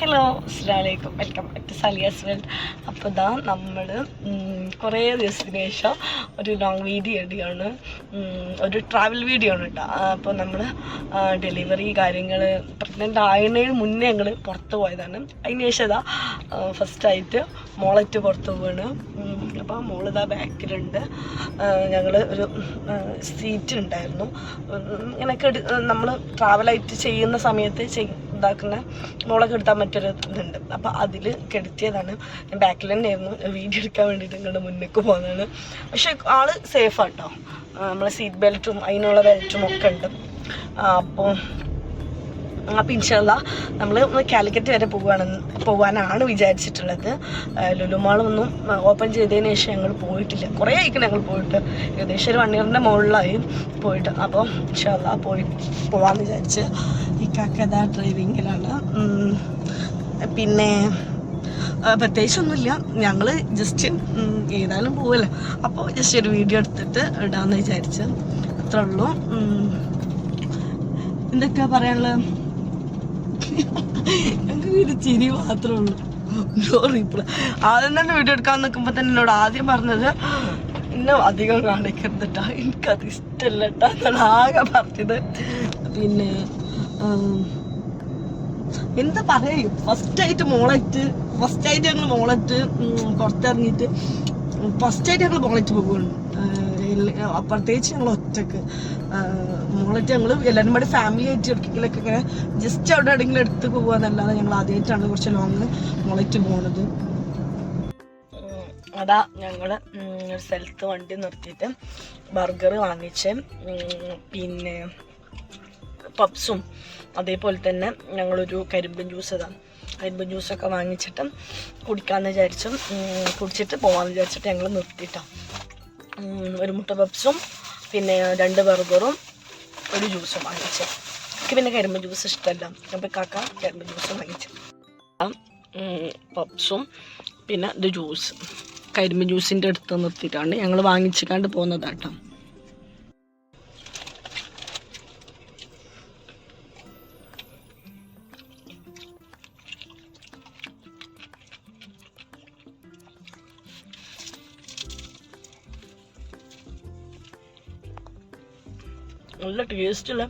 Hello അസ്സാമലൈക്കും welcome back to Sali world അപ്പോൾ ഇതാ നമ്മൾ കുറേ ദിവസത്തിന് ശേഷം ഒരു ലോങ് വീഡിയോ ഇടുകയാണ് ഒരു ട്രാവൽ വീഡിയോ ആണ് കേട്ടോ അപ്പോൾ നമ്മൾ ഡെലിവറി കാര്യങ്ങൾ പ്രഗ്നന്റ് ആയതിന് മുന്നേ ഞങ്ങൾ പുറത്ത് പോയതാണ്. അതിന് ശേഷം ഇതാ ഫസ്റ്റായിട്ട് മോളറ്റ് പുറത്ത് പോവാണ്. അപ്പോൾ മോളിതാ ബാക്കിലുണ്ട്. ഞങ്ങൾ ഒരു സീറ്റ് ഉണ്ടായിരുന്നു ഇങ്ങനെയൊക്കെ നമ്മൾ ട്രാവലായിട്ട് ചെയ്യുന്ന സമയത്ത് ചെയ് ഇതാക്കുന്ന മുളക് എടുത്താൻ മറ്റൊരു ഇതുണ്ട്. അപ്പോൾ അതിൽ കെടുത്തിയതാണ്. ഞാൻ ബാക്കിൽ തന്നെയായിരുന്നു വീഡിയോ എടുക്കാൻ വേണ്ടിയിട്ട് നിങ്ങളുടെ മുന്നേക്ക് പോകുന്നതാണ് പക്ഷേ ആൾ സേഫാട്ടോ നമ്മളെ സീറ്റ് ബെൽറ്റും അതിനുള്ള ബെൽറ്റും ഒക്കെ ഉണ്ട്. അപ്പോൾ അപ്പോൾ ഇൻഷല്ല നമ്മൾ കാലിക്കറ്റ് വരെ പോവുകയാണ് പോകാനാണ് വിചാരിച്ചിട്ടുള്ളത്. ലുലുമാളൊന്നും ഓപ്പൺ ചെയ്തതിന് ശേഷം ഞങ്ങൾ പോയിട്ടില്ല. കുറേ ആയിരിക്കും ഞങ്ങൾ പോയിട്ട്. ഏകദേശം ഒരു വൺ ഇയറിന്റെ മുകളിലായി പോയിട്ട്. അപ്പോൾ ഇൻഷല്ല പോയി പോകാമെന്ന് വിചാരിച്ച് ഈ കക്കഥ ഡ്രൈവിങ്ങിലാണ്. പിന്നെ പ്രത്യേകിച്ചൊന്നുമില്ല. ഞങ്ങൾ ജസ്റ്റ് ഏതായാലും പോവല്ലോ. അപ്പോൾ ജസ്റ്റ് ഒരു വീഡിയോ എടുത്തിട്ട് ഇടാമെന്ന് വിചാരിച്ച്. അത്രേ ഉള്ളൂ. എന്തൊക്കെയാണ് എന്തൊക്കെയാ പറയാനുള്ളത്? ഞങ്ങൾക്ക് ഒരു ചിരി മാത്രമേ ഉള്ളൂ നോ റീപ്ലൈ ആദ്യം തന്നെ വീഡിയോ എടുക്കാൻ നിൽക്കുമ്പോൾ തന്നെ എന്നോട് ആദ്യം പറഞ്ഞത് എന്നെ അധികം കാണിക്കരുത് കേട്ടോ എനിക്കത് ഇഷ്ടമല്ല ആകെ പറഞ്ഞത്. പിന്നെ എന്താ പറയും ഫസ്റ്റ് ആയിട്ട് മോളറ്റ് ഫസ്റ്റ് ആയിട്ട് ഞങ്ങൾ ഉം, പുറത്തിറങ്ങിയിട്ട് ഫസ്റ്റ് ആയിട്ട് ഞങ്ങൾ മുളറ്റ് പോകുന്നു പ്രത്യേകിച്ച് ഞങ്ങൾ ഒറ്റയ്ക്ക്. മുളറ്റ് ഞങ്ങൾ എല്ലാവരും കൂടെ ഫാമിലി ആയിട്ട് എവിടേക്കെങ്കിലൊക്കെ ഇങ്ങനെ ജസ്റ്റ് അവിടെ എവിടെയെങ്കിലും എടുത്ത് പോകുകയെന്നല്ലാതെ ഞങ്ങൾ ആദ്യമായിട്ടാണ് കുറച്ച് ലോങ് മുളറ്റ് പോകുന്നത് അതാ ഞങ്ങൾ ഒരു സ്ഥലത്ത് വണ്ടി നിർത്തിയിട്ട് ബർഗർ വാങ്ങിച്ച് പിന്നെ പപ്സും അതേപോലെ തന്നെ ഞങ്ങളൊരു കരിമ്പൻ ജ്യൂസ് ഇതാ കരിമ്പൻ ജ്യൂസൊക്കെ വാങ്ങിച്ചിട്ട് കുടിക്കാമെന്ന് വിചാരിച്ചു കുടിച്ചിട്ട് പോകാമെന്ന് വിചാരിച്ചിട്ട് ഞങ്ങൾ നിർത്തിയിട്ടോ ഒരു മുട്ട പപ്സും പിന്നെ രണ്ട് ബർഗറും ഒരു ജ്യൂസും വാങ്ങിച്ചു. എനിക്ക് പിന്നെ കരിമ്പ് ജ്യൂസ് ഇഷ്ടമല്ല. അപ്പോൾ കാക്ക കരിമ്പ് ജ്യൂസും വാങ്ങിച്ചു. പപ്സും പിന്നെ ഇത് ജ്യൂസ്. കരിമ്പ് ജ്യൂസിന്റെ അടുത്ത് നിർത്തിയിട്ടാണ് ഞങ്ങൾ വാങ്ങിച്ചിക്കാണ്ട് പോകുന്നതാട്ടോ. നല്ല ടേസ്റ്റുള്ള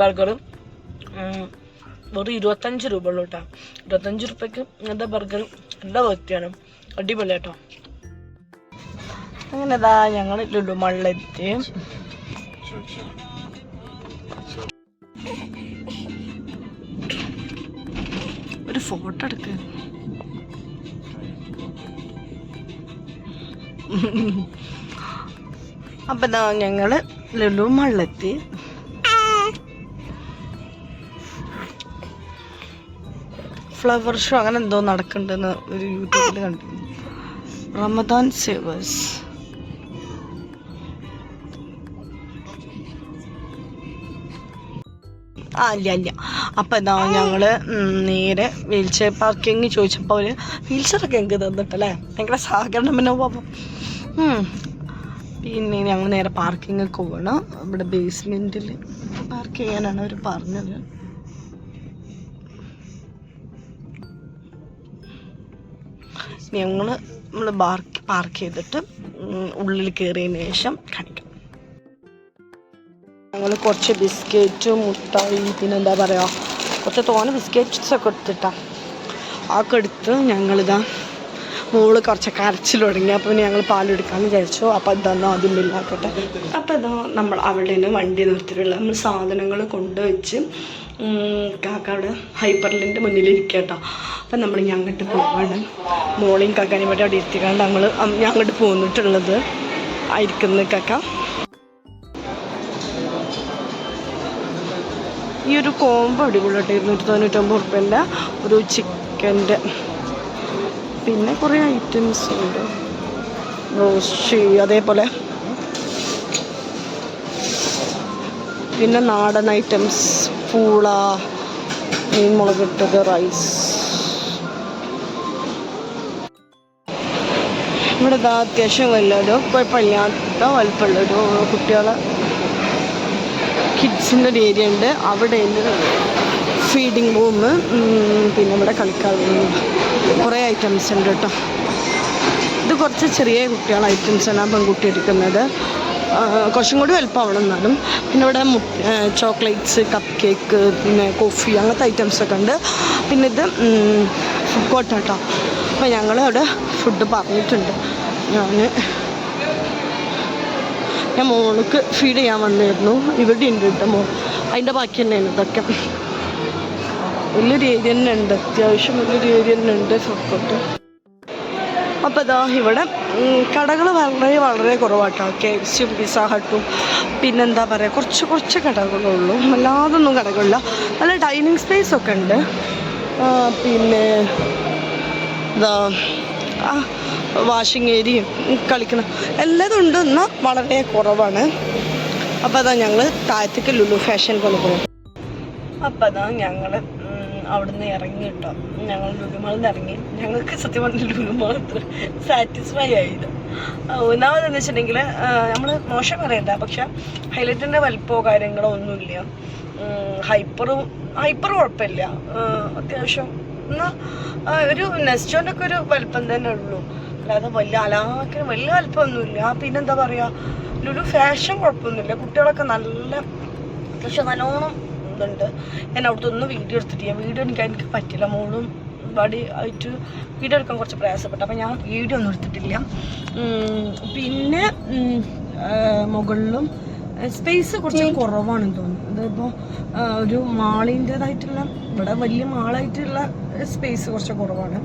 ബർഗർ വെറും ഇരുപത്തഞ്ച് രൂപ ഉള്ളൂ കേട്ടോ ഇരുപത്തഞ്ച് റുപ്യക്ക് ഇങ്ങനത്തെ ബർഗർ നല്ല വൃത്തിയാണ് അടിപൊളി കേട്ടോ അങ്ങനെ ഇതാ ഞങ്ങൾ ലുലുമള്ളെത്തി ഒരു ഫോട്ടോ എടുക്ക്. അപ്പൊ ഞങ്ങൾ ലുലു ലുലുമള്ളെത്തി ഫ്ലവർ ഷോ അങ്ങനെ എന്തോ നടക്കുന്നുണ്ടെന്ന് ഒരു യൂട്യൂബിൽ കണ്ടു റമദാൻ സേവേഴ്സ് ആ ഇല്ല ഇല്ല. അപ്പം എന്താ ഞങ്ങൾ നേരെ വീൽ ചെയർ പാർക്കിങ് ചോദിച്ചപ്പോൾ അവർ ചെയറൊക്കെ ഞങ്ങൾക്ക് തന്നിട്ടല്ലേ? ഭയങ്കര സഹകരണം പിന്നെ അപ്പം പിന്നെ ഞങ്ങൾ നേരെ പാർക്കിങ്ങൊക്കെ പോകണം ഇവിടെ ബേസ്മെന്റിൽ പാർക്ക് ചെയ്യാനാണ് അവർ പറഞ്ഞത്. ഞങ്ങൾ നമ്മൾ പാർക്ക് പാർക്ക് ചെയ്തിട്ട് ഉള്ളിൽ കയറിയതിന് ശേഷം കാണിക്കാം. ഞങ്ങൾ കുറച്ച് ബിസ്ക്കറ്റ് മുട്ടായി പിന്നെന്താ പറയുക കുറച്ച് തോനെ ബിസ്ക്കറ്റ്സ് ഒക്കെ ആ അതൊക്കെ എടുത്ത് ഞങ്ങളിതാ മോൾ കുറച്ച് കരച്ചിൽ തുടങ്ങി. അപ്പോൾ പിന്നെ ഞങ്ങൾ പാലെടുക്കാമെന്ന് വിചാരിച്ചു. അപ്പോൾ ഇതാ ആദ്യം ബില്ലാക്കട്ടെ അപ്പോൾ ഇതാ നമ്മൾ അവിടെ നിന്ന് വണ്ടി നിർത്തിയിട്ടുള്ള നമ്മൾ സാധനങ്ങൾ കൊണ്ടുവച്ച് കാക്കയുടെ ഹൈപ്പർലിന്റെ മുന്നിലിരിക്കട്ടോ. അപ്പം നമ്മൾ ഇനി അങ്ങോട്ട് പോവാണ്. മോളിങ് കാക്കാനും വേണ്ടി അവിടെ ഇരുത്തിക്കാണ്ട് ഞങ്ങൾ ഞാൻ അങ്ങോട്ട് പോന്നിട്ടുള്ളത് ആയിരിക്കുന്നു കാക്ക. ഈ ഒരു കോംബോ അടിപൊളിയായിട്ട് ഇരുന്നൂറ്റി തൊണ്ണൂറ്റൊമ്പത് റുപ്യന്റെ ഒരു ചിക്കന്റെ. പിന്നെ കുറേ ഐറ്റംസ് ഉണ്ട്. റോസ്റ്റ് അതേപോലെ. പിന്നെ നാടൻ ഐറ്റംസ് പൂള മീൻ മുളകിട്ടത് റൈസ് ഇവിടെ ഇതാ അത്യാവശ്യം വലിയൊരു കുഴപ്പമില്ലാത്ത വലിപ്പമുള്ളൊരു കുട്ടികളെ കിഡ്സിന്റെ ഒരു ഏരിയ ഉണ്ട്. അവിടെ ഫീഡിങ് റൂം പിന്നെ ഇവിടെ കളിക്കാൻ കുറേ ഐറ്റംസ് ഉണ്ട് കേട്ടോ. ഇത് കുറച്ച് ചെറിയ കുട്ടികളെ ആണ് പെൺകുട്ടി എടുക്കുന്നത്. കുറച്ചും കൂടി വലുപ്പമാണ് എന്നാലും. പിന്നെ ഇവിടെ ചോക്ലേറ്റ്സ് കപ്പ് കേക്ക് പിന്നെ കോഫി അങ്ങനത്തെ ഐറ്റംസ് ഒക്കെ ഉണ്ട്. പിന്നെ ഇത് ഫുഡ് കോർട്ടാട്ടോ അപ്പോൾ ഞങ്ങൾ അവിടെ ഫുഡ് പറഞ്ഞിട്ടുണ്ട്. ഞാൻ ഞാൻ മോൾക്ക് ഫീഡ് ചെയ്യാൻ വന്നിരുന്നു. ഇവിടെ ഉണ്ട് കേട്ടോ മോൾ അതിന്റെ ബാക്കി തന്നെയാണ് ഇതൊക്കെ. വലിയൊരു ഏരിയ തന്നെ ഉണ്ട്. അത്യാവശ്യം വലിയൊരു ഏരിയ തന്നെ ഉണ്ട് ഫുഡ് കോർട്ട് അപ്പോൾ ഇതാ ഇവിടെ കടകൾ വളരെ വളരെ കുറവാട്ടോ. കെ എഫ് സിയും പിസ ഹട്ടും പിന്നെന്താ പറയുക കുറച്ച് കുറച്ച് കടകളുള്ളൂ. അല്ലാതൊന്നും കടകളില്ല. നല്ല ഡൈനിങ് സ്പേസ് ഒക്കെ ഉണ്ട്. പിന്നെ ഇതാ വാഷിംഗ് ഏരിയയും കളിക്കണം എല്ലാതും ഉണ്ട്. എന്നാൽ വളരെ കുറവാണ്. അപ്പോൾ അതാ ഞങ്ങൾ താഴത്തേക്ക് ലുലു ഫാഷൻ കൊണ്ടുപോകും അപ്പം അതാ ഞങ്ങൾ അവിടുന്ന് ഇറങ്ങി കേട്ടോ. ഞങ്ങൾ ലുലുമാളിൽ നിന്ന് ഇറങ്ങി. ഞങ്ങൾക്ക് സത്യം പറഞ്ഞ ലുലുമാൾ സാറ്റിസ്ഫൈ ആയില്ല. ഒന്നാമതെന്ന് വെച്ചിട്ടുണ്ടെങ്കിൽ നമ്മൾ മോശം പറയണ്ട. പക്ഷെ ഹൈലൈറ്റിന്റെ വലിപ്പമോ കാര്യങ്ങളോ ഒന്നുമില്ല. ഹൈപ്പറും ഹൈപ്പറും കുഴപ്പമില്ല. അത്യാവശ്യം. എന്നാൽ ഒരു നെസ്റ്റോന്റെ ഒക്കെ ഒരു വലിപ്പം തന്നെ ഉള്ളൂ. അല്ലാതെ വലിയ അലാക്കിന് വലിയ വലിപ്പമൊന്നുമില്ല. പിന്നെന്താ പറയുക ലുലു ഫാഷൻ കുഴപ്പമൊന്നുമില്ല. കുട്ടികളൊക്കെ നല്ല പക്ഷെ നല്ലോണം ഇതുണ്ട് ഞാൻ അവിടുത്തെ ഒന്ന് വീഡിയോ എടുത്തിട്ടില്ല വീഡിയോ എനിക്ക് എനിക്ക് പറ്റില്ല. മോളും ബഡി ആയിട്ട് വീഡിയോ എടുക്കാൻ കുറച്ച് പ്രയാസപ്പെട്ടു. അപ്പം ഞാൻ വീഡിയോ ഒന്നും എടുത്തിട്ടില്ല. പിന്നെ മുകളിലും സ്പേസ് കുറച്ച് കുറവാണെന്ന് തോന്നുന്നു. ഇതിപ്പോൾ ഒരു മാളിന്റെതായിട്ടുള്ള ഇവിടെ വലിയ മാളായിട്ടുള്ള സ്പേസ് കുറച്ച് കുറവാണ്.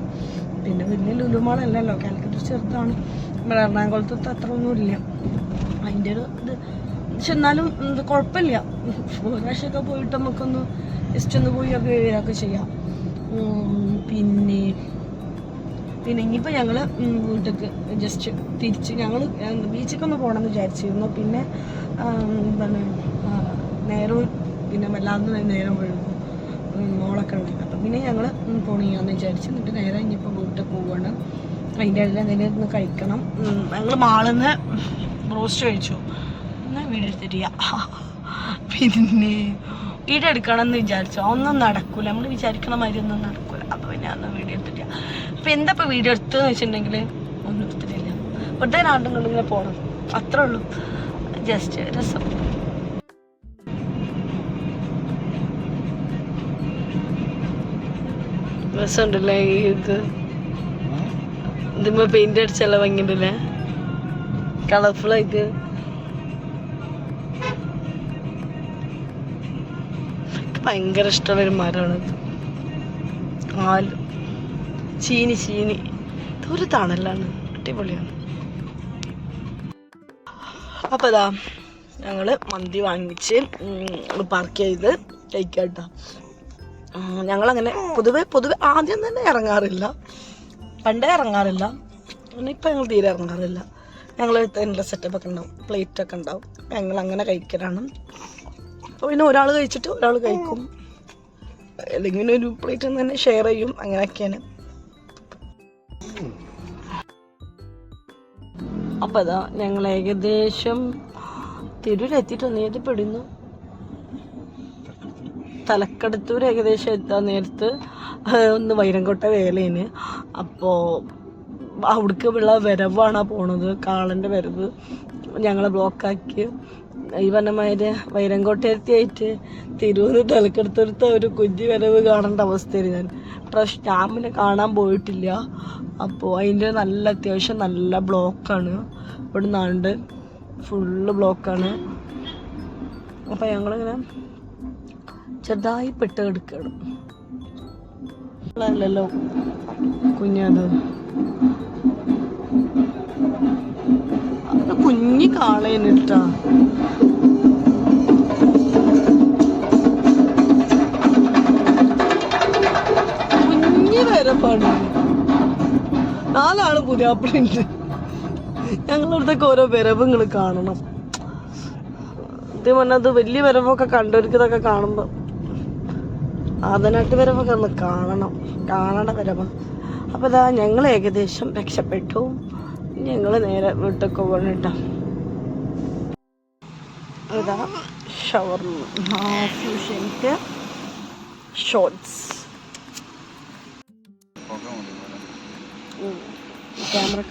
പിന്നെ വലിയ ലുലു മാളല്ലല്ലോ. കാലിക്കറ്റ് ചെറുതാണ്. ഇവിടെ എറണാകുളത്ത് അത്ര ഒന്നുമില്ല അതിന്റെ ഒരു ഇത് പക്ഷെ എന്നാലും കുഴപ്പമില്ല ഒരാഴ്ചയൊക്കെ പോയിട്ട് നമുക്കൊന്ന് ജസ്റ്റ് ഒന്ന് പോയി ഒക്കെ വരികയൊക്കെ ചെയ്യാം. പിന്നെ പിന്നെ ഇനിയിപ്പോൾ ഞങ്ങൾ വീട്ടിലേക്ക് ജസ്റ്റ് തിരിച്ച് ഞങ്ങൾ ബീച്ചിലേക്ക് ഒന്ന് പോകണമെന്ന് വിചാരിച്ചിരുന്നു. പിന്നെ എന്താണ് നേരവും നേരം പിന്നെ വല്ലാതെ നേരം വഴുകും മോളൊക്കെ ഉണ്ട്. അപ്പം പിന്നെ ഞങ്ങൾ പോണിയാന്ന് വിചാരിച്ച് എന്നിട്ട് നേരെ ഇനിയിപ്പോൾ വീട്ടിൽ പോവുകയാണ് അതിന്റെ ഇടയിൽ എന്തെങ്കിലും ഒന്ന് കഴിക്കണം. ഞങ്ങൾ മാളിൽ നിന്ന് റോസ്റ്റ് കഴിച്ചു. എന്നാൽ വീഡിയോ എടുത്തിട്ടില്ല പിന്നെ വീഡിയോ എടുക്കണം എന്ന് വിചാരിച്ചു. ഒന്നും നടക്കൂല. നമ്മൾ വിചാരിക്കണ മാതിരി ഒന്നും നടക്കൂല. അപ്പോൾ പിന്നെ അന്ന് വീഡിയോ എടുത്തിട്ടില്ല അപ്പോൾ എന്താ ഇപ്പോൾ വീഡിയോ എടുത്തതെന്ന് വെച്ചിട്ടുണ്ടെങ്കിൽ ഒന്നും എടുത്തിട്ടില്ല. വെറുതെ നാണ്ടും കൊണ്ടും ഇങ്ങനെ പോകണം അത്രേ ഉള്ളൂ. ജസ്റ്റ് രസം. രസമുണ്ടല്ലേ ഇത്? ഇതിമ്മ പെയിന്റ് അടിച്ചല്ല ഭംഗിണ്ടല്ലേ കളർഫുൾ ആയിട്ട് ഭയങ്കര ഇഷ്ടമുള്ള ഒരു മരമാണ് ആൽ. ചീനി ചീനി. ഇതൊരു തണലാണ്. അടിപൊളിയാണ്. അപ്പോൾ ഇതാ ഞങ്ങൾ മന്തി വാങ്ങിച്ച് പാർക്ക് ചെയ്ത് കഴിക്കാട്ടോ ഞങ്ങളങ്ങനെ പൊതുവെ പൊതുവെ ആദ്യം തന്നെ ഇറങ്ങാറില്ല. പണ്ടേ ഇറങ്ങാറില്ല. പിന്നെ ഇപ്പം ഞങ്ങൾ തീരെ ഇറങ്ങാറില്ല. ഞങ്ങൾ എന്റെ സെറ്റപ്പൊക്കെ ഉണ്ടാവും. പ്ലേറ്റൊക്കെ ഉണ്ടാവും. ഞങ്ങൾ അങ്ങനെ കഴിക്കലാണ്. അപ്പോൾ പിന്നെ ഒരാൾ കഴിച്ചിട്ട് ഒരാൾ കഴിക്കും. അല്ലെങ്കിൽ ഒരു പ്ലേറ്റ് തന്നെ ഷെയർ ചെയ്യും. അങ്ങനെയൊക്കെയാണ്. അപ്പോൾ അതാ ഞങ്ങൾ ഏകദേശം തിരൂരെത്തിയിട്ടൊന്ന് നേരത്തെ പെടുന്നു? തലക്കടത്തൂർ ഏകദേശം എത്താൻ നേരത്ത് ഒന്ന് വൈരങ്കോട്ട വേലേന് അപ്പോൾ അവിടേക്ക് ഉള്ള വരവാണ് പോണത്. കാളന്റെ വരവ് ഞങ്ങളെ ബ്ലോക്കാക്കി ഈ പറഞ്ഞമാതിരി വൈരങ്കോട്ടേത്തിയായിട്ട് തിരുവന്ന് തലക്കെടുത്തെടുത്ത ഒരു കുഞ്ഞു വരവ് കാണേണ്ട അവസ്ഥയിൽ ഞാൻ. പക്ഷെ സ്റ്റാമ്പിനെ കാണാൻ പോയിട്ടില്ല. അപ്പോൾ അതിന്റെ നല്ല അത്യാവശ്യം നല്ല ബ്ലോക്കാണ്. ഇവിടെ നാണ്ട് ഫുള്ള് ബ്ലോക്കാണ്. അപ്പോൾ ഞങ്ങളിങ്ങനെ ചെറുതായി പെട്ട് കിടക്കുകയാണ് അല്ലല്ലോ കുഞ്ഞത്. കുഞ്ഞി കാളേനിട്ടാ കുഞ്ഞി വരപ്പാണ് നാലാൾ പുതിയാപ്പിളുണ്ട്. ഞങ്ങളടുത്തൊക്കെ ഓരോ വരവ് കാണണം. ഇത് പറഞ്ഞത് വലിയ വരവൊക്കെ കണ്ടൊരുക്കതൊക്കെ കാണുമ്പോൾ ആദനാട്ട് വരവൊക്കെ ഒന്ന് കാണണം. കാണണ വരവ്. അപ്പോൾ ഇതാ ഞങ്ങൾ ഏകദേശം രക്ഷപ്പെട്ടു. ഞങ്ങൾ നേരെ വീട്ടിലേക്ക് പോകണം കേട്ടോ. ഇതാ ഷവർമ. Shorts shorts camera.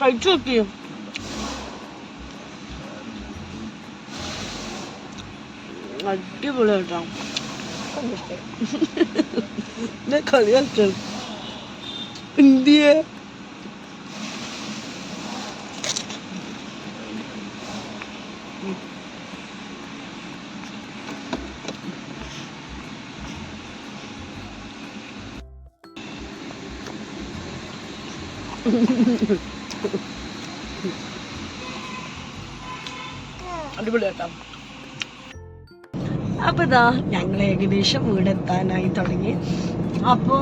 കഴിച്ചു നോക്കിയോ അടിപൊളി കേട്ടോ. ഞാൻ കളിയാക്ക ഇന്ത്യ അടിപൊളി കേട്ടോ. അപ്പോൾ ഇതാ ഞങ്ങൾ ഏകദേശം വീടെത്താനായി തുടങ്ങി. അപ്പോൾ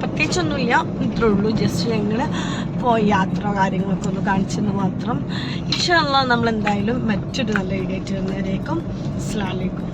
പ്രത്യേകിച്ചൊന്നുമില്ല ഇത്രേ ഉള്ളൂ. ജസ്റ്റ് ഞങ്ങൾ പോയി യാത്ര കാര്യങ്ങളൊക്കെ ഒന്ന് കാണിച്ചെന്ന് മാത്രം. ഇൻഷാല്ല നമ്മൾ എന്തായാലും മറ്റൊരു നല്ല വീഡിയോ ആയിട്ട് വരുന്നവരേക്കും. അസ്സലാമു അലൈക്കും.